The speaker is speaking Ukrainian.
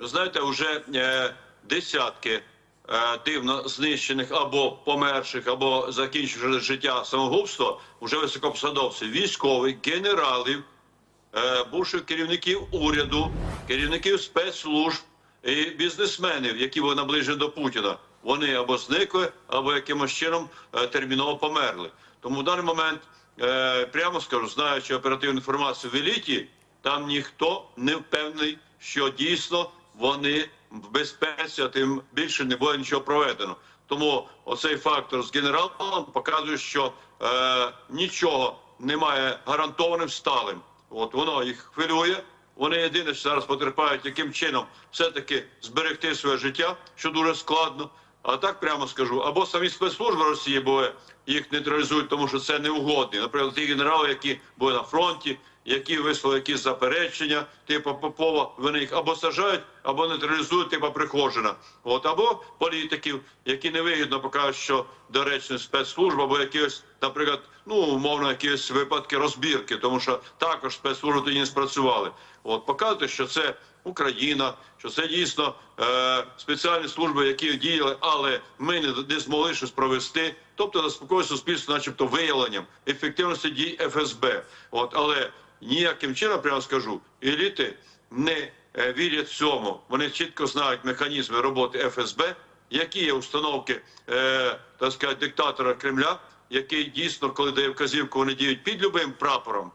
Знаєте, вже е, десятки е, дивно знищених або померших, або закінчивши життя самогубство, вже високопосадовців, військових, генералів, е, бувших керівників уряду, керівників спецслужб і бізнесменів, які були наближені до Путіна. Вони або зникли, або якимось чином е, терміново померли. Тому в даний момент, прямо скажу, знаючи оперативну інформацію в еліті, там ніхто не впевнений, що дійсно вони в безпеці, а тим більше не буде нічого проведено. Тому оцей фактор з генералом показує, що е, нічого немає гарантованим сталим. От воно їх хвилює. Вони єдине, що зараз потерпають, яким чином все-таки зберегти своє життя, що дуже складно. А так прямо скажу, або самі спецслужби Росії, бо їх нейтралізують, тому що це неугодні. Наприклад, ті генерали, які були на фронті, які висловили якісь заперечення, типу Попова, вони їх або сажають, або нейтралізують, типу Прихожина. От або політиків, які невигідно покажуть, що доречні спецслужба, або якісь, наприклад, ну умовно, якісь випадки розбірки, тому що також спецслужби тоді не спрацювали. От показувати, що це Україна, що це дійсно е, спеціальні служби, які діяли, але ми не, не змогли щось провести. Тобто заспокоює суспільство, начебто, виявленням ефективності дій ФСБ. От але ніяким чином, прямо скажу, еліти не е, вірять цьому. Вони чітко знають механізми роботи ФСБ, які є установки е, так сказати, диктатора Кремля, який дійсно, коли дає вказівку, вони діють під любим прапором,